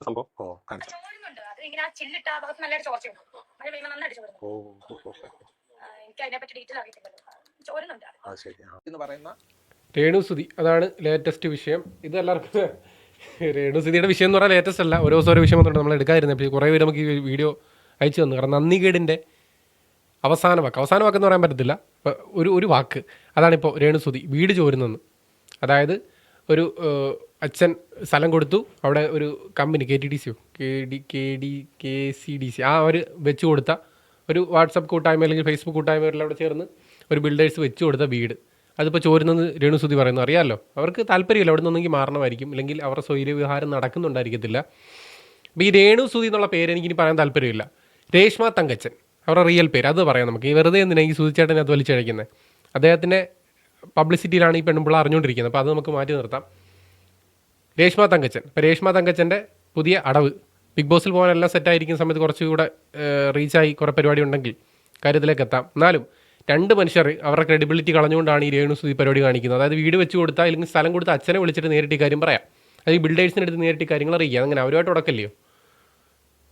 സംഭവം? ഓ കാണിച്ചു ചോരുന്നുണ്ട് അത് ഇങ്ങനെ ആ ചില്ലിട്ട ആ ഭാഗത്ത് നല്ലൊരു ചോർച്ചയുണ്ട് മഴ പെയ്യുമ്പോൾ നന്നായിട്ട് ചോരുന്നു ഓ. ഓ, ഓ, ഓ. ആ, എനിക്ക് അതിനെ പറ്റി ഡീറ്റെയിൽ അറിയത്തില്ലല്ലോ. ചോരുന്നുണ്ട് ആ ശരി ആ. എന്ന് പറയുന്ന രേണുസുതി അതാണ് ലേറ്റസ്റ്റ് വിഷയം. ഇത് എല്ലാവർക്കും രേണുസുതിയുടെ വിഷയം എന്ന് പറഞ്ഞാൽ ലേറ്റസ്റ്റ് അല്ല. ഓരോ ദിവസം ഓരോ വിഷയം വന്നിട്ട് നമ്മൾ എടുക്കാതിരുന്നത് പക്ഷേ കുറേ പേര് നമുക്ക് ഈ വീഡിയോ അയച്ചു തന്നു. കാരണം നന്ദികേടിന്റെ അവസാന വാക്ക്. അവസാന വാക്ക് എന്ന് പറയാൻ പറ്റത്തില്ല. ഇപ്പൊ ഒരു ഒരു വാക്ക്. അതാണിപ്പോൾ രേണുസുതി വീട് ചോരുന്നെന്ന്. അതായത് ഒരു ഏഹ്, അച്ഛൻ സ്ഥലം കൊടുത്തു. അവിടെ ഒരു കമ്പനി കെ ടി ഡി സിയോ K D K D K C D C. ആ ഒരു വെച്ച് കൊടുത്ത ഒരു വാട്സപ്പ് കൂട്ടായ്മ അല്ലെങ്കിൽ ഫേസ്ബുക്ക് കൂട്ടായ്മയെല്ലാം അവിടെ ചേർന്ന് ഒരു ബിൽഡേഴ്സ് വെച്ച് കൊടുത്ത വീട്. അതിപ്പോൾ ചോരുന്നത് രേണുസുതി പറയുന്നു. അറിയാമല്ലോ അവർക്ക് താല്പര്യമില്ല. അവിടെ നിന്നെങ്കിൽ മാറണമായിരിക്കും. അല്ലെങ്കിൽ അവരുടെ സ്വൈര്യവിഹാരം നടക്കുന്നുണ്ടായിരിക്കത്തില്ല. അപ്പോൾ ഈ രേണുസുതി എന്നുള്ള പേര് എനിക്കിനി പറയാൻ താല്പര്യമില്ല. രേഷ്മ തങ്കച്ചൻ. അവരുടെ റിയൽ പേര്. അത് പറയാം നമുക്ക്. ഈ വെറുതെ എന്തിനാ ഈ സുതിച്ചേട്ടനെ അത് വലിച്ചഴിക്കുന്നത് അദ്ദേഹത്തിന്റെ പബ്ലിസിറ്റിയിലാണ് ഈ പെൺപിള്ള അറിഞ്ഞുകൊണ്ടിരിക്കുന്നത് അപ്പോൾ അത് നമുക്ക് മാറ്റി നിർത്താം. രേഷ്മ തങ്കച്ചൻ. ഇപ്പോൾ രേഷ്മ തങ്കച്ചന്റെ പുതിയ അടവ് ബിഗ് ബോസിൽ പോകാൻ എല്ലാം സെറ്റായിരിക്കുന്ന സമയത്ത് കുറച്ചുകൂടെ റീച്ചായി കുറേ പരിപാടി ഉണ്ടെങ്കിൽ കാര്യത്തിലേക്ക് എത്താം. എന്നാലും രണ്ട് മനുഷ്യർ അവരുടെ ക്രെഡിബിലിറ്റി കളഞ്ഞുകൊണ്ടാണ് ഈ രേണു സുതി പരിപാടി കാണിക്കുന്നത്. അതായത് വീട് വെച്ച് കൊടുത്താൽ അല്ലെങ്കിൽ സ്ഥലം കൊടുത്ത് അച്ഛനെ വിളിച്ചിട്ട് നേരിട്ട് കാര്യം പറയാം. അല്ലെങ്കിൽ ബിൽഡേഴ്സിന്റെ അടുത്ത് നേരിട്ട് കാര്യങ്ങൾ അറിയിക്കുക. അങ്ങനെ അവരുമായിട്ട് ഉടക്കല്ലയോ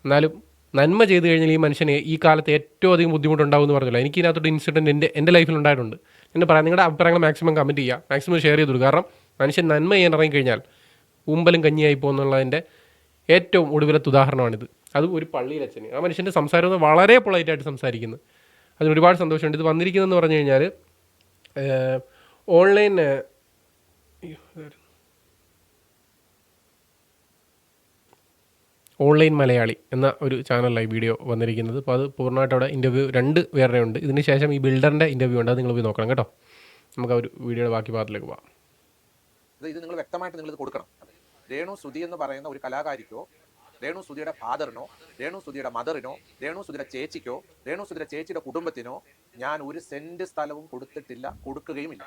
എന്നാലും നന്മ ചെയ്തു കഴിഞ്ഞാൽ ഈ മനുഷ്യനെ ഈ കാലത്ത് ഏറ്റവും അധികം ബുദ്ധിമുട്ടുണ്ടാവും എന്ന് പറഞ്ഞല്ലോ. എനിക്ക് ഇതിനകത്തൊരു ഇൻസിഡന്റ് എന്റെ എന്റെ ലൈഫിൽ ഉണ്ടായിട്ടുണ്ട്. എന്നെ പറയാം നിങ്ങളുടെ അഭിപ്രായങ്ങൾ മാക്സിമം കമന്റ് ചെയ്യുക. മാക്സിമം ഷെയർ ചെയ്തു കാരണം മനുഷ്യൻ നന്മ ചെയ്യാൻ ഇറങ്ങിക്കഴിഞ്ഞാൽ ഉമ്പലും കഞ്ഞിയായി പോകുന്നുള്ളതിന്റെ ഏറ്റവും ഒടുവിലത്തെ ഉദാഹരണമാണിത്. അത് ഒരു പള്ളിയിലച്ഛന് ആ മനുഷ്യന്റെ സംസാരം വളരെ പൊളൈറ്റായിട്ട് സംസാരിക്കുന്നു. അതിന് ഒരുപാട് സന്തോഷമുണ്ട്. ഇത് വന്നിരിക്കുന്നതെന്ന് പറഞ്ഞു കഴിഞ്ഞാൽ ഓൺലൈൻ ഓൺലൈൻ മലയാളി എന്ന ഒരു ചാനലിലായി വീഡിയോ വന്നിരിക്കുന്നത്. അപ്പോൾ അത് പൂർണമായിട്ട് അവിടെ ഇന്റർവ്യൂ രണ്ട് പേരുടെ ഉണ്ട്. ഇതിന് ശേഷം ഈ ബിൽഡറിന്റെ ഇന്റർവ്യൂ ഉണ്ട്. അത് നിങ്ങൾ പോയി നോക്കണം കേട്ടോ. നമുക്ക് ആ ഒരു വീഡിയോയുടെ ബാക്കി ഭാഗത്തിലേക്ക് പോകാം ഇത് നിങ്ങൾ വ്യക്തമായിട്ട് നിങ്ങൾ കൊടുക്കണം. രേണു സുധി എന്ന് പറയുന്ന ഒരു കലാകാരിക്കോ രേണു സുധിയുടെ ഫാദറിനോ രേണു സുധിയുടെ മദറിനോ രേണു സുധിയുടെ ചേച്ചിക്കോ രേണു സുധിയുടെ ചേച്ചിയുടെ കുടുംബത്തിനോ ഞാൻ ഒരു സെന്റ് സ്ഥലവും കൊടുത്തിട്ടില്ല കൊടുക്കുകയുമില്ല.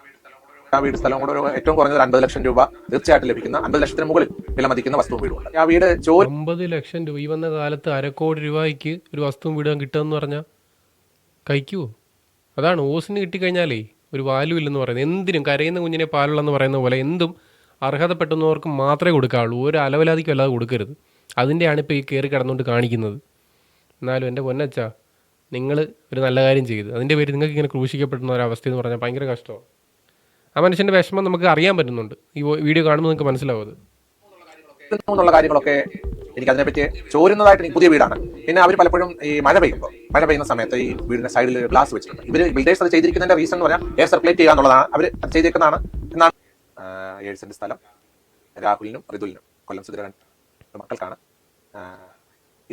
ആ വീട് സ്ഥലം കൂടെ ഏറ്റവും കുറഞ്ഞത് ഒരു അൻപത് ലക്ഷം രൂപ തീർച്ചയായിട്ടും ലഭിക്കുന്ന അൻപത് ലക്ഷത്തിന് മുകളിൽ വിലമതിക്കുന്ന വസ്തുവും വീടുണ്ട് ആ വീട് ചോരി അമ്പത് ലക്ഷം രൂപ. ഈ വന്ന കാലത്ത് അരക്കോടി രൂപയ്ക്ക് ഒരു വസ്തുവും വീടാൻ കിട്ടുമെന്ന് പറഞ്ഞാൽ കഴിക്കുവോ? അതാണ് ഓസിന് കിട്ടിക്കഴിഞ്ഞാലേ ഒരു വാല്യൂ ഇല്ലെന്ന് പറയുന്നത്. എന്തിനും കരയുന്ന കുഞ്ഞിനെ പാലുള്ളെന്ന് പറയുന്ന പോലെ എന്തും അർഹതപ്പെട്ടുന്നവർക്ക് മാത്രമേ കൊടുക്കാവുള്ളൂ. ഒരു അലവലാതിക്കും അല്ലാതെ കൊടുക്കരുത്. അതിന്റെയാണ് ഇപ്പോൾ ഈ കയറി കിടന്നുകൊണ്ട് കാണിക്കുന്നത്. എന്നാലും എന്റെ പൊന്നച്ച നിങ്ങൾ ഒരു നല്ല കാര്യം ചെയ്തു. അതിന്റെ പേര് നിങ്ങൾക്ക് ഇങ്ങനെ ക്രൂശിക്കപ്പെടുന്ന ഒരവസ്ഥ എന്ന് പറഞ്ഞാൽ ഭയങ്കര കഷ്ടമാണ്. ആ മനുഷ്യന്റെ വിഷമം നമുക്ക് അറിയാൻ പറ്റുന്നുണ്ട്. ഈ വീഡിയോ കാണുമ്പോൾ നിങ്ങൾക്ക് മനസ്സിലാവും അത്. കാര്യങ്ങളൊക്കെ എനിക്ക് അതിനെപ്പറ്റി ചോരുന്നതായിട്ട് പുതിയ വീടാണ്. പിന്നെ അവർ പലപ്പോഴും ഈ മഴ പെയ്യുമ്പോൾ മഴ പെയ്യുന്ന സമയത്ത് ഈ വീടിന്റെ സൈഡിൽ ഗ്ലാസ് വെച്ചിട്ടുണ്ട്. ഇവർ ബിൽഡേഴ്സ് അത് ചെയ്തിരിക്കുന്നതിന്റെ റീസൺ എന്ന് പറഞ്ഞാൽ എയർ സർക്കുലേറ്റ് ചെയ്യുക എന്നുള്ളതാണ്. അവർ ചെയ്തിരിക്കുന്നതാണ് എന്നാണ് ഏഴ് സെന്റ് സ്ഥലം രാഹുലിനും റിതുലിനും കൊല്ലം സുധീരൻ മക്കൾക്കാണ്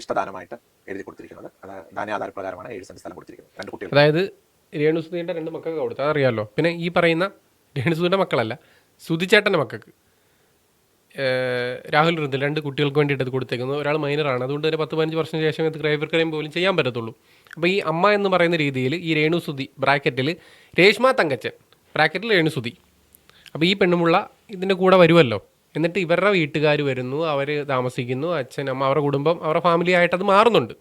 ഇഷ്ടദാനമായിട്ട് എഴുതി കൊടുത്തിരിക്കുന്നത്. അത് ധാന്യാധാര പ്രകാരമാണ് ഏഴ് സെന്റ് സ്ഥലം കൊടുത്തിരിക്കുന്നത്. രണ്ട് കുട്ടികൾ. അതായത് രേണു സുധീന്റെ രണ്ട് മക്കൾക്ക് കൊടുത്തു അതറിയാമല്ലോ പിന്നെ ഈ പറയുന്ന രേണു സുധീന്റെ മക്കളല്ല സുധിച്ചേട്ടന്റെ മക്കൾക്ക്. രാഹുൽ റിതുൽ രണ്ട് കുട്ടികൾക്ക് വേണ്ടിയിട്ട് ഇത് കൊടുത്തേക്കുന്നത് ഒരാൾ മൈനറാണ്. അതുകൊണ്ട് തന്നെ പത്ത് പതിനഞ്ച് വർഷത്തിന് ശേഷം ഇത് ക്രൈവർക്കറിയും ക്രൈം പോലും ചെയ്യാൻ പറ്റത്തുള്ളൂ. അപ്പോൾ ഈ അമ്മ എന്ന് പറയുന്ന രീതിയിൽ ഈ രേണു സുധി ബ്രാക്കറ്റിൽ രേഷ്മ തങ്കച്ചൻ ബ്രാക്കറ്റിൽ രേണുസുതി അപ്പോൾ ഈ പെണ്ണുമുള്ള ഇതിന്റെ കൂടെ വരുമല്ലോ. എന്നിട്ട് ഇവരുടെ വീട്ടുകാർ വരുന്നു അവർ താമസിക്കുന്നു അച്ഛൻ അമ്മ അവരുടെ കുടുംബം അവരുടെ ഫാമിലി ആയിട്ട് അത് മാറുന്നുണ്ട്.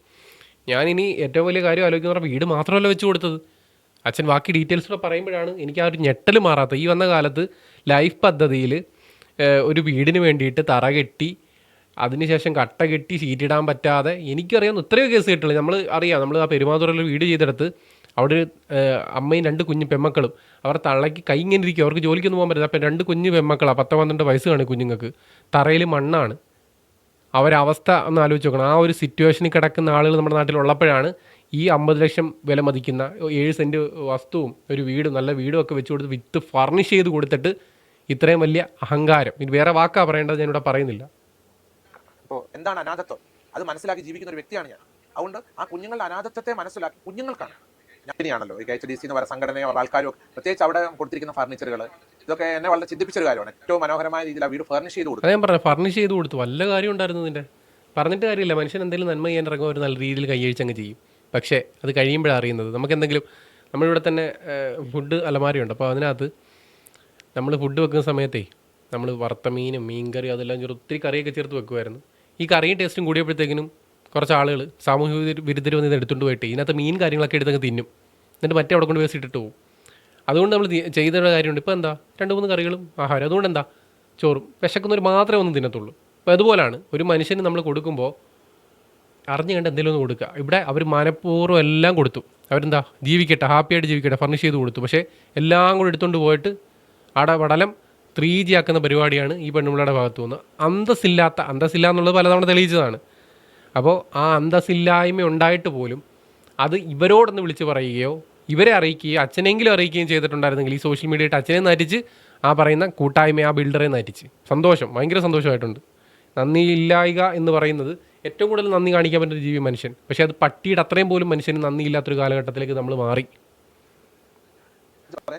ഞാനിനി ഏറ്റവും വലിയ കാര്യം ആലോചിക്കുന്ന പറഞ്ഞാൽ വീട് മാത്രമല്ല വെച്ച് കൊടുത്തത്. അച്ഛൻ ബാക്കി ഡീറ്റെയിൽസ് കൂടെ പറയുമ്പോഴാണ് എനിക്ക് ആ ഒരു ഞെട്ടൽ മാറാത്തത്. ഈ വന്ന കാലത്ത് ലൈഫ് പദ്ധതിയിൽ ഒരു വീടിന് വേണ്ടിയിട്ട് തറ കെട്ടി അതിനുശേഷം കട്ട കെട്ടി സീറ്റിടാൻ പറ്റാതെ എനിക്കറിയാവുന്ന ഇത്രയോ കേസ് കിട്ടുള്ളൂ നമ്മൾ അറിയാം നമ്മൾ ആ പെരുമാതുറയിൽ വീട് ചെയ്തെടുത്ത് അവിടെ ഒരു അമ്മയും രണ്ട് കുഞ്ഞു പെമ്മക്കളും. അവർ തള്ളയ്ക്ക് കൈ ഇങ്ങനെ ഇരിക്കും. അവർക്ക് ജോലിക്കൊന്നും പോകാൻ പറ്റില്ല. അപ്പം രണ്ട് കുഞ്ഞു പെമ്മക്കളാണ് പത്ത് പന്ത്രണ്ട് വയസ്സ് കാണും കുഞ്ഞുങ്ങൾക്ക്. തറയിൽ മണ്ണാണ്. അവരവസ്ഥ ഒന്ന് ആലോചിച്ച് നോക്കണം. ആ ഒരു സിറ്റുവേഷനിൽ കിടക്കുന്ന ആളുകൾ നമ്മുടെ നാട്ടിൽ ഉള്ളപ്പോഴാണ് ഈ അമ്പത് ലക്ഷം വില മതിക്കുന്ന ഏഴ് സെന്റ് വസ്തുവും ഒരു വീടും നല്ല വീടും ഒക്കെ വെച്ച് കൊടുത്ത് വിത്ത് ഫർണിഷ് ചെയ്ത് കൊടുത്തിട്ട് ഇത്രയും വലിയ അഹങ്കാരം. ഇനി വേറെ വാക്കാ പറയേണ്ടത് ഞാനിവിടെ പറയുന്നില്ല. അപ്പോൾ എന്താണ് അനാഥത്വം? അത് മനസ്സിലാക്കി ജീവിക്കുന്ന ഒരു വ്യക്തിയാണ് ഞാൻ. അതുകൊണ്ട് ആ കുഞ്ഞുങ്ങളുടെ അനാഥത്വത്തെ മനസ്സിലാക്കി കുഞ്ഞുങ്ങൾക്കാണ്. ഞാനാണല്ലോ ഈ കെ എച്ച് ഡി സി എന്ന് പറയുന്ന സംഘടനയോ ആൾക്കാരോ പ്രത്യേകിച്ച് അവിടെ കൊടുത്തിരിക്കുന്ന ഫർണിച്ചറുകൾ ഇതൊക്കെ എന്നെ വളരെ ചിന്തിപ്പിച്ച ഒരു കാര്യമാണ്. ഏറ്റവും മനോഹരമായ രീതിയിൽ ആ വീട് ഫർണിഷ് ചെയ്ത് കൊടുത്തു. ഞാൻ പറഞ്ഞു ഫർണിഷ് ചെയ്ത് കൊടുത്തു. വല്ല കാര്യം ഉണ്ടായിരുന്നു ഇതിന്റെ പറഞ്ഞിട്ട് കാര്യമില്ല. മനുഷ്യൻ എന്തെങ്കിലും നന്മ ചെയ്യാൻ ഇറങ്ങുമ്പോൾ ഒരു നല്ല രീതിയിൽ കൈയഴിച്ചങ്ങ് ചെയ്യും. പക്ഷേ അത് കഴിയുമ്പോഴാണ് അറിയുന്നത്. നമുക്ക് എന്തെങ്കിലും നമ്മളിവിടെ തന്നെ ഫുഡ് അലമാരയുണ്ട്. അപ്പോൾ അതിനകത്ത് നമ്മൾ ഫുഡ് വെക്കുന്ന സമയത്തേ നമ്മൾ വറുത്ത മീനും മീൻ കറി അതെല്ലാം ഒത്തിരി കറിയൊക്കെ ചേർത്ത് വെക്കുമായിരുന്നു. ഈ കറിയും ടേസ്റ്റും കൂടിയപ്പോഴത്തേക്കിനും കുറച്ച് ആളുകൾ സാമൂഹിക വിരുദ്ധ- വിരുദ്ധർ വന്ന് ഇത് എടുത്തുകൊണ്ട് പോയിട്ട് ഇതിനകത്ത് മീൻ കാര്യങ്ങളൊക്കെ എടുത്തങ്ങ് തിന്നും. എന്നിട്ട് മറ്റേ അവിടെ കൊണ്ട് വേസ്റ്റ് ഇട്ടിട്ട് പോകും അതുകൊണ്ട് നമ്മൾ ചെയ്തൊരു കാര്യമുണ്ട്. ഇപ്പോൾ എന്താ? രണ്ട് മൂന്ന് കറികളും ആഹാരം. അതുകൊണ്ട് എന്താ? ചോറും. വിശക്കുന്നവർ മാത്രമേ ഒന്നും തിന്നത്തുള്ളൂ. അപ്പോൾ അതുപോലാണ് ഒരു മനുഷ്യന് നമ്മൾ കൊടുക്കുമ്പോൾ അറിഞ്ഞു കണ്ട് എന്തെങ്കിലും ഒന്ന് കൊടുക്കുക. ഇവിടെ അവർ മനഃപൂർവം എല്ലാം കൊടുത്തു. അവരെന്താ? ജീവിക്കട്ടെ ഹാപ്പിയായിട്ട് ജീവിക്കട്ടെ ഫർണിഷ് ചെയ്ത് കൊടുത്തു. പക്ഷേ എല്ലാം കൂടെ എടുത്തുകൊണ്ട് പോയിട്ട് അവിടെ പടലം ത്രീ ജി ആക്കുന്ന പരിപാടിയാണ് ഈ പെണ്ണുമ്പിളയുടെ ഭാഗത്തു നിന്ന് അന്തസ്സില്ലാത്ത അന്തസ്സില്ല എന്നുള്ളത് പലതവണ തെളിയിച്ചതാണ്. അപ്പോൾ ആ അന്തസ്സില്ലായ്മ ഉണ്ടായിട്ട് പോലും അത് ഇവരോടൊന്ന് വിളിച്ച് പറയുകയോ ഇവരെ അറിയിക്കുകയോ അച്ഛനെങ്കിലും അറിയിക്കുകയും ചെയ്തിട്ടുണ്ടായിരുന്നെങ്കിൽ ഈ സോഷ്യൽ മീഡിയയിട്ട് അച്ഛനെ നരിച്ച് ആ പറയുന്ന കൂട്ടായ്മ ആ ബിൽഡറെ നരിച്ച് സന്തോഷം ഭയങ്കര സന്തോഷമായിട്ടുണ്ട്. നന്ദി ഇല്ലായ്ക എന്ന് പറയുന്നത് ഏറ്റവും കൂടുതൽ നന്ദി കാണിക്കാൻ പറ്റുന്ന ജീവി മനുഷ്യൻ. പക്ഷേ അത് പട്ടിയുടെ അത്രയും പോലും മനുഷ്യന് നന്ദി ഇല്ലാത്തൊരു കാലഘട്ടത്തിലേക്ക് നമ്മൾ മാറി.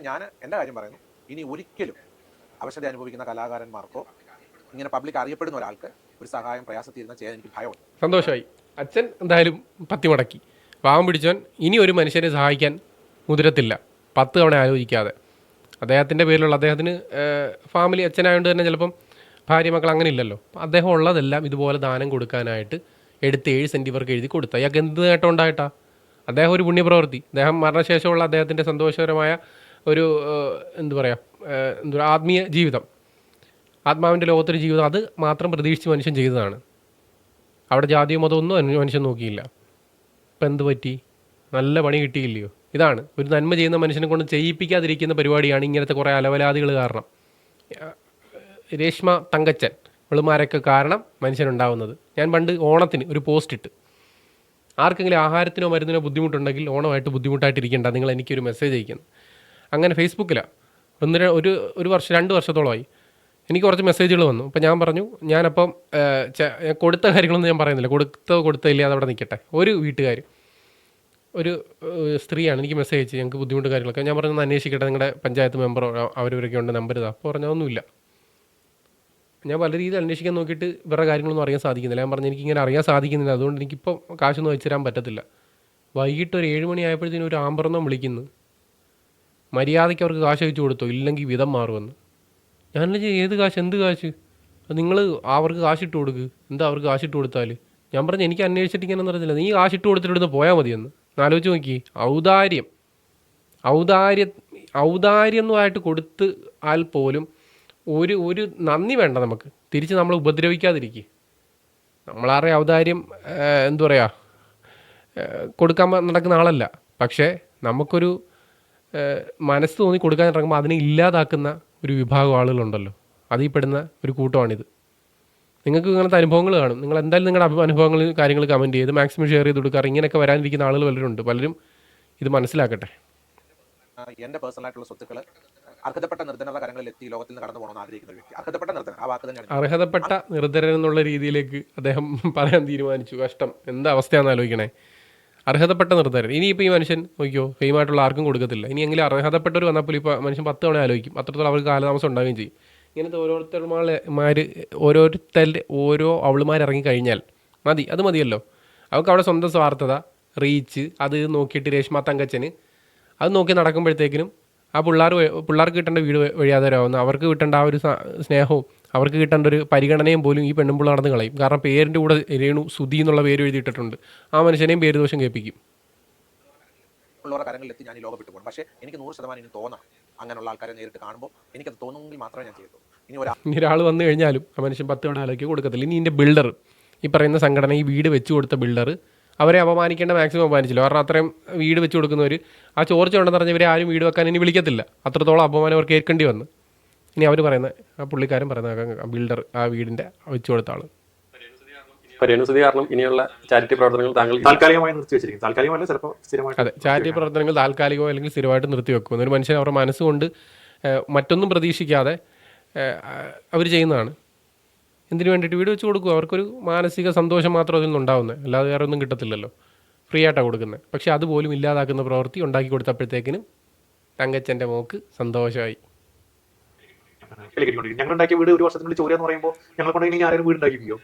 ഞാൻ എന്റെ കാര്യം പറയുന്നു. ഇനി ഒരിക്കലും അവശത അനുഭവിക്കുന്ന കലാകാരന്മാർക്കോ ഇങ്ങനെ പബ്ലിക് അറിയപ്പെടുന്ന ഒരാൾക്ക് ഒരു സഹായം പ്രയാസത്തിരുന്ന ചെയ്യാൻ എനിക്ക് ഭയമുണ്ട്. സന്തോഷമായി. അച്ഛൻ എന്തായാലും പത്തി മടക്കി. പാവം പിടിച്ചവൻ ഇനി ഒരു മനുഷ്യനെ സഹായിക്കാൻ മുതിരത്തില്ല. പത്ത് തവണ ആലോചിക്കാതെ. അദ്ദേഹത്തിന്റെ പേരിലുള്ള അദ്ദേഹത്തിന് ഫാമിലി അച്ഛനായതുകൊണ്ട് തന്നെ ചിലപ്പം ഭാര്യ മക്കൾ അങ്ങനെ ഇല്ലല്ലോ അദ്ദേഹം ഉള്ളതെല്ലാം ഇതുപോലെ ദാനം കൊടുക്കാനായിട്ട് എടുത്ത് ഏഴ് സെന്റ് ഇവർക്ക് എഴുതി കൊടുത്തു. അയാൾക്ക് എന്ത് നേട്ടം ഉണ്ടായിട്ടാ? അദ്ദേഹം ഒരു പുണ്യപ്രവൃത്തി. അദ്ദേഹം മരണശേഷമുള്ള അദ്ദേഹത്തിന്റെ സന്തോഷകരമായ ഒരു എന്തു പറയുക എന്താ ആത്മീയ ജീവിതം. ആത്മാവിന്റെ ലോകത്തൊരു ജീവിതം അത് മാത്രം പ്രതീക്ഷിച്ച് മനുഷ്യൻ ചെയ്തതാണ്. അവിടെ ജാതിയോ മതമൊന്നും മനുഷ്യൻ നോക്കിയില്ല. ഇപ്പം എന്ത് പറ്റി? നല്ല പണി കിട്ടിയില്ലയോ? ഇതാണ്. ഒരു നന്മ ചെയ്യുന്ന മനുഷ്യനെ കൊണ്ട് ചെയ്യിപ്പിക്കാതിരിക്കുന്ന പരിപാടിയാണ് ഇങ്ങനത്തെ കുറേ അലവലാദികൾ കാരണം. രേഷ്മ തങ്കച്ചൻ ഇവളുമാരൊക്കെ കാരണം മനുഷ്യനുണ്ടാവുന്നത്. ഞാൻ പണ്ട് ഓണത്തിന് ഒരു പോസ്റ്റ് ഇട്ട്. ആർക്കെങ്കിലും ആഹാരത്തിനോ മരുന്നിനോ ബുദ്ധിമുട്ടുണ്ടെങ്കിൽ ഓണമായിട്ട് ബുദ്ധിമുട്ടായിട്ടിരിക്കേണ്ട. നിങ്ങൾ എനിക്കൊരു മെസ്സേജ് അയക്കുന്നു അങ്ങനെ ഫേസ്ബുക്കിലാണ് ഒന്നര ഒരു ഒരു വർഷം രണ്ട് വർഷത്തോളമായി. എനിക്ക് കുറച്ച് മെസ്സേജുകൾ വന്നു. അപ്പോൾ ഞാൻ പറഞ്ഞു ഞാനപ്പം കൊടുത്ത കാര്യങ്ങളൊന്നും ഞാൻ പറയുന്നില്ല. കൊടുത്തോ കൊടുത്തില്ല അവിടെ നിൽക്കട്ടെ ഒരു വീട്ടുകാർ ഒരു സ്ത്രീയാണ് എനിക്ക് മെസ്സേജ് അയച്ചു ഞങ്ങൾക്ക് ബുദ്ധിമുട്ട് കാര്യങ്ങളൊക്കെ. ഞാൻ പറഞ്ഞു അന്വേഷിക്കട്ടെ. നിങ്ങളുടെ പഞ്ചായത്ത് മെമ്പറോ അവരവരൊക്കെ ഉണ്ട് നമ്പർ ഇതാ. അപ്പോൾ പറഞ്ഞാൽ ഒന്നുമില്ല ഞാൻ പല രീതിയിൽ അന്വേഷിക്കാൻ നോക്കിയിട്ട് വേറെ കാര്യങ്ങളൊന്നും അറിയാൻ സാധിക്കുന്നില്ല. ഞാൻ പറഞ്ഞു എനിക്കിങ്ങനെ അറിയാൻ സാധിക്കുന്നില്ല. അതുകൊണ്ട് എനിക്കിപ്പോൾ കാശൊന്നും അയച്ചു തരാൻ പറ്റത്തില്ല. വൈകിട്ട് ഒരു ഏഴ് മണി ആയപ്പോഴത്തേനും ഒരു ആമ്പറന്നോ വിളിക്കുന്നു. മര്യാദയ്ക്ക് അവർക്ക് കാശ് അയച്ചു കൊടുത്തോ? ഇല്ലെങ്കിൽ വിധം മാറുമെന്ന്. ഞാൻ ഏത് കാശ് എന്ത് കാശ്? നിങ്ങൾ അവർക്ക് കാശിട്ട് കൊടുക്ക്. എന്താ അവർക്ക് കാശിട്ട് കൊടുത്താൽ ഞാൻ പറഞ്ഞു എനിക്ക് അന്വേഷിച്ചിട്ട് ഇങ്ങനെ പറഞ്ഞില്ല നീ കാശിട്ട് കൊടുത്തിട്ട് പോയാൽ മതിയെന്ന്. ആലോചിച്ച് നോക്കി. ഔദാര്യം. ഔദാര്യ ഔദാര്യമായിട്ട് കൊടുത്ത് ആൽ പോലും ഒരു ഒരു നന്ദി വേണ്ട നമുക്ക്. തിരിച്ച് നമ്മൾ ഉപദ്രവിക്കാതിരിക്കുക നമ്മളാറേ ഔദാര്യം എന്താ പറയുക കൊടുക്കാൻ നടക്കുന്ന ആളല്ല. പക്ഷേ നമുക്കൊരു മനസ്സ് തോന്നി കൊടുക്കാൻ ഇറങ്ങുമ്പോൾ അതിനെ ഇല്ലാതാക്കുന്ന ഒരു വിഭാഗം ആളുകളുണ്ടല്ലോ. അതിൽ പെടുന്ന ഒരു കൂട്ടമാണിത്. നിങ്ങൾക്ക് ഇങ്ങനത്തെ അനുഭവങ്ങൾ കാണും. നിങ്ങൾ എന്തായാലും നിങ്ങളുടെ അനുഭവങ്ങൾ കാര്യങ്ങൾ കമന്റ് ചെയ്ത് മാക്സിമം ഷെയർ ചെയ്ത് കൊടുക്കാറ്. ഇങ്ങനെയൊക്കെ വരാനിരിക്കുന്ന ആളുകൾ പലരുണ്ട് പലരും ഇത് മനസ്സിലാക്കട്ടെ. എന്റെ പേഴ്സണൽ ആയിട്ടുള്ള സ്വത്തുക്കൾ അർഹതപ്പെട്ട നിർദ്ധനരുടെ കാര്യങ്ങളിൽ എത്തി ലോകത്തിൽ നിന്ന് കടന്നു പോകണമെന്ന് ആഗ്രഹിക്കുന്ന വ്യക്തി. അർഹതപ്പെട്ട നിർദ്ധന ആ വാക്ക് തന്നെയാണ്. അർഹതപ്പെട്ട നിർദ്ധരൻ എന്നുള്ള രീതിയിലേക്ക് അദ്ദേഹം പറയാൻ തീരുമാനിച്ചു. കഷ്ടം. എന്താ അവസ്ഥയാണെന്ന് ആലോചിക്കണേ. അർഹതപ്പെട്ട നിർദ്ധാരം ഇനിയിപ്പോൾ ഈ മനുഷ്യൻ നോക്കിയോ ഫെയിമായിട്ടുള്ള ആർക്കും കൊടുക്കത്തില്ല. ഇനി എങ്കിലും അർഹതപ്പെട്ടവർ പോലും ഇപ്പോൾ മനുഷ്യൻ പത്ത് തവണ ആലോചിക്കും. അത്രത്തോളം അവർക്ക് കാലതാമസം ഉണ്ടാവുകയും ചെയ്യും. ഇങ്ങനത്തെ ഓരോരുത്തർമാർ ഓരോരുത്തരുടെ ഓരോ അവളുമാർ ഇറങ്ങിക്കഴിഞ്ഞാൽ മതി. അത് മതിയല്ലോ. അവർക്ക് അവിടെ സ്വന്തം സ്വാർത്ഥത റീച്ച് അത് നോക്കിയിട്ട് രേഷ്മ തങ്കച്ചന് അത് നോക്കി നടക്കുമ്പോഴത്തേക്കിനും ആ പിള്ളേർ പിള്ളേർക്ക് കിട്ടേണ്ട വീട് വഴിയാതരാവുന്ന അവർക്ക് കിട്ടേണ്ട ആ ഒരു സ്നേഹവും അവർക്ക് കിട്ടേണ്ട ഒരു പരിഗണനയും പോലും ഈ പെണ്ണുമ്പിള്ള നടന്ന് കളയും. കാരണം പേരിന്റെ കൂടെ രേണു സുധി എന്നുള്ള പേര് എഴുതിയിട്ടിട്ടുണ്ട്. ആ മനുഷ്യനെയും പേര് ദോഷം കേൾപ്പിക്കും. ഉള്ളവരുടെ കരങ്ങളിൽ എത്തി ഞാൻ ഈ ലോകം വിട്ടു പോകണം പക്ഷേ എനിക്ക് നൂറ് ശതമാനം ഇനി തോന്നാം. അങ്ങനെയുള്ള ആൾക്കാരെ നേരിട്ട് കാണുമ്പോൾ എനിക്കത് തോന്നുമെങ്കിൽ മാത്രമേ ഞാൻ ചെയ്യത്തുള്ളൂ. ഇനി ഒരു ഇനി ഒരാൾ വന്നു കഴിഞ്ഞാലും ആ മനുഷ്യൻ പത്ത് തവണ ആലോചിക്ക് കൊടുക്കത്തില്ല. ഇനി ഇതിന്റെ ബിൽഡർ ഈ പറയുന്ന സംഘടന ഈ വീട് വെച്ചു കൊടുത്ത ബിൽഡർ അവരെ അപമാനിക്കേണ്ട മാക്സിമം അപമാനിച്ചില്ല. കാരണം അത്രയും വീട് വെച്ച് കൊടുക്കുന്നവർ ആ ചോർച്ച ഉണ്ടെന്ന് പറഞ്ഞ് ഇവരെ ആരും വീട് വെക്കാൻ ഇനി വിളിക്കത്തില്ല. അത്രത്തോളം അപമാനം അവർക്ക് ഏൽക്കേണ്ടി വന്നു. ഇനി അവർ പറയുന്ന ആ പുള്ളിക്കാരൻ പറയുന്ന ബിൽഡർ ആ വീടിന്റെ വെച്ച് കൊടുത്ത ആൾ കാരണം ഇനിയുള്ള ചാരിറ്റി പ്രവർത്തനങ്ങൾ താങ്കൾ താൽക്കാലികമായി താൽക്കാലികമല്ല ചിലപ്പോൾ സ്ഥിരമായിട്ട് അതെ ചാരിറ്റി പ്രവർത്തനങ്ങൾ താൽക്കാലികമോ അല്ലെങ്കിൽ സ്ഥിരമായിട്ട് നിർത്തിവെക്കും ഒരു മനുഷ്യൻ അവരുടെ മനസ്സുകൊണ്ട് മറ്റൊന്നും പ്രതീക്ഷിക്കാതെ അവർ ചെയ്യുന്നതാണ്. എന്തിനു വേണ്ടിയിട്ട് വീട് വെച്ച് കൊടുക്കും? അവർക്കൊരു മാനസിക സന്തോഷം മാത്രം അതിൽ നിന്നുണ്ടാവുന്നത് അല്ലാതെ വേറെ ഒന്നും കിട്ടത്തില്ലല്ലോ. ഫ്രീ ആയിട്ടാണ് കൊടുക്കുന്നത് പക്ഷേ അതുപോലും ഇല്ലാതാക്കുന്ന പ്രവൃത്തി ഉണ്ടാക്കി കൊടുത്തപ്പോഴത്തേക്കിനും തങ്കച്ചന്റെ മോക്ക് സന്തോഷമായി ഞങ്ങൾ ഉണ്ടാക്കിയ വീട് ഒരു വർഷത്തിനുള്ളിൽ ചോര എന്ന് പറയുമ്പോൾ ഞങ്ങൾ കൊണ്ട് ഇനി ആരെങ്കിലും വീട് ഉണ്ടാക്കിയോ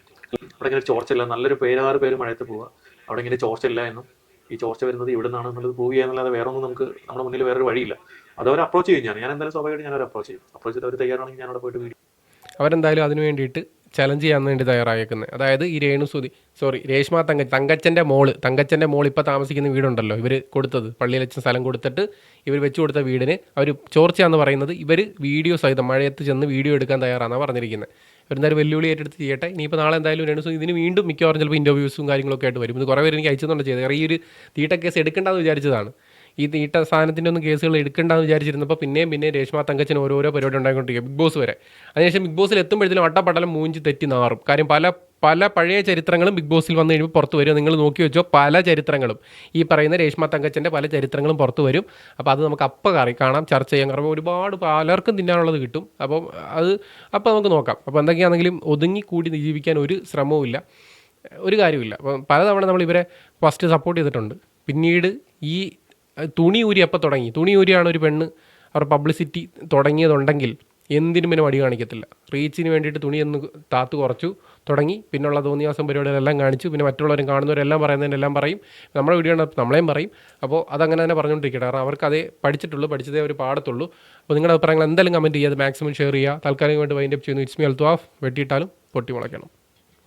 അവിടെ ഇങ്ങനെ ചോർച്ചയില്ല. നല്ലൊരു പേരാറ് പേര് മഴയത്ത് പോവുക അവിടെ ഇങ്ങനെ ചോർച്ചയില്ല എന്നും. ഈ ചോർച്ച വരുന്നത് ഇവിടെ നിന്നാണ് എന്നുള്ളത് പ്രൂവ് ചെയ്യാന്നല്ലാതെ വേറെ ഒന്നും നമുക്ക് നമ്മുടെ മുന്നിൽ വേറൊരു വഴിയില്ല. അത് അവർ അപ്രോച്ച് ചെയ്യും. ഞാൻ ഞാൻ എന്തായാലും സ്വാഭാവികമായിട്ട് ഞാൻ അവർ അപ്രോച്ച് ചെയ്യും. അപ്രോച്ച് ചെയ്ത് അവർ തയ്യാറാണെങ്കിൽ ഞാൻ അവിടെ പോയിട്ട് വീഡിയോ അവരെന്തായാലും അതിനു വേണ്ടിയിട്ട് ചലഞ്ച് ചെയ്യാൻ വേണ്ടി തയ്യാറായേക്കുന്നത് അതായത് ഈ രേണുസുതി സോറി രേഷ്മ തങ്ക തങ്കച്ചന്റെ മോൾ തങ്കച്ചന്റെ മോൾ ഇപ്പോൾ താമസിക്കുന്ന വീടുണ്ടല്ലോ ഇവർ കൊടുത്തത്. പള്ളിയിൽ വെച്ച സ്ഥലം കൊടുത്തിട്ട് ഇവർ വെച്ചു കൊടുത്ത വീടിന് അവർ ചോർച്ചയാന്ന് പറയുന്നത് ഇവർ വീഡിയോ സഹിതം മഴയത്ത് ചെന്ന് വീഡിയോ എടുക്കാൻ തയ്യാറാണെന്നാണ് പറഞ്ഞിരിക്കുന്നത് എന്തായാലും വെല്ലുവിളി ഏറ്റെടുത്ത് ചെയ്യട്ടെ. ഇനിയിപ്പോൾ നാളെ എന്തായാലും രണ്ട് ദിവസം ഇതിന് വീണ്ടും മിക്കവാറും ചിലപ്പോൾ ഇന്റർവ്യൂസും കാര്യങ്ങളൊക്കെ ആയിട്ട് വരും. ഇത് കുറേ പേര് എനിക്ക് അയച്ചതുകൊണ്ട് ചെയ്തത് കാരണം ഈ ഒരു തീട്ട കേസ് എടുക്കേണ്ടെന്ന് വിചാരിച്ചതാണ്. ഈ തീട്ട സാധനത്തിന്റെ ഒന്നും കേസുകൾ എടുക്കേണ്ടെന്ന് വിചാരിച്ചിരുന്നപ്പോൾ പിന്നെയും പിന്നെ രേഷ്മ തങ്കച്ചന് ഓരോരോ പരിപാടി ഉണ്ടായിക്കൊണ്ടിരിക്കുക. ബിഗ് ബോസ് വരെ. അതിനുശേഷം ബിഗ് ബോസിൽ എത്തുമ്പോഴത്തേലും അട്ടപ്പടലം മൂഞ്ചി തെറ്റി നാറും. കാര്യം പല പല പഴയ ചരിത്രങ്ങളും ബിഗ് ബോസിൽ വന്നു കഴിയുമ്പോൾ പുറത്ത് വരും. നിങ്ങൾ നോക്കി വെച്ചോ പല ചരിത്രങ്ങളും. ഈ പറയുന്ന രേഷ്മ തങ്കച്ചന്റെ പല ചരിത്രങ്ങളും പുറത്ത് വരും. അപ്പോൾ അത് നമുക്ക് അപ്പം കറി കാണാം ചർച്ച ചെയ്യാൻ കാരണം ഒരുപാട് പലർക്കും തിന്നാനുള്ളത് കിട്ടും. അപ്പോൾ അത് അപ്പോൾ നമുക്ക് നോക്കാം. അപ്പോൾ എന്തൊക്കെയാണെങ്കിലും ഒതുങ്ങി കൂടി ജീവിക്കാൻ ഒരു ശ്രമവും ഇല്ല. ഒരു കാര്യമില്ല അപ്പം പലതവണ നമ്മൾ ഇവരെ ഫസ്റ്റ് സപ്പോർട്ട് ചെയ്തിട്ടുണ്ട്. പിന്നീട് ഈ തുണി ഊരി അപ്പം തുടങ്ങി. തുണി ഊരിയാണ് ഒരു പെണ്ണ് അവർ പബ്ലിസിറ്റി തുടങ്ങിയതുണ്ടെങ്കിൽ എന്തിനും പിന്നെ മടി കാണിക്കത്തില്ല. റീച്ചിന് വേണ്ടിയിട്ട് തുണി എന്ന് താത്ത് കുറച്ചു തുടങ്ങി. പിന്നുള്ള തോന്നിയാസം പരിപാടികളെല്ലാം കാണിച്ചു. പിന്നെ മറ്റുള്ളവരും കാണുന്നവരെല്ലാം പറയുന്നതിനെല്ലാം പറയും. നമ്മളെ വീഡിയോ നമ്മളെയും പറയും. അപ്പോൾ അതങ്ങനെ തന്നെ പറഞ്ഞുകൊണ്ടിരിക്കട്ടെ കാരണം അവർക്ക് അതേ പഠിച്ചിട്ടുള്ളൂ പഠിച്ചതേ അവർ പാടത്തുള്ളൂ. അപ്പോൾ നിങ്ങളുടെ അഭിപ്രായങ്ങൾ എന്തെങ്കിലും കമന്റ് ചെയ്യുക. അത് മാക്സിമം ഷെയർ ചെയ്യുക. താൽക്കാലികമായിട്ട് വൈൻഡപ്പ് ചെയ്യുന്നു. ഇറ്റ്സ് മി അൽത്തു ഓഫ് വെട്ടിയിട്ടാലും പൊട്ടി മുളയ്ക്കണം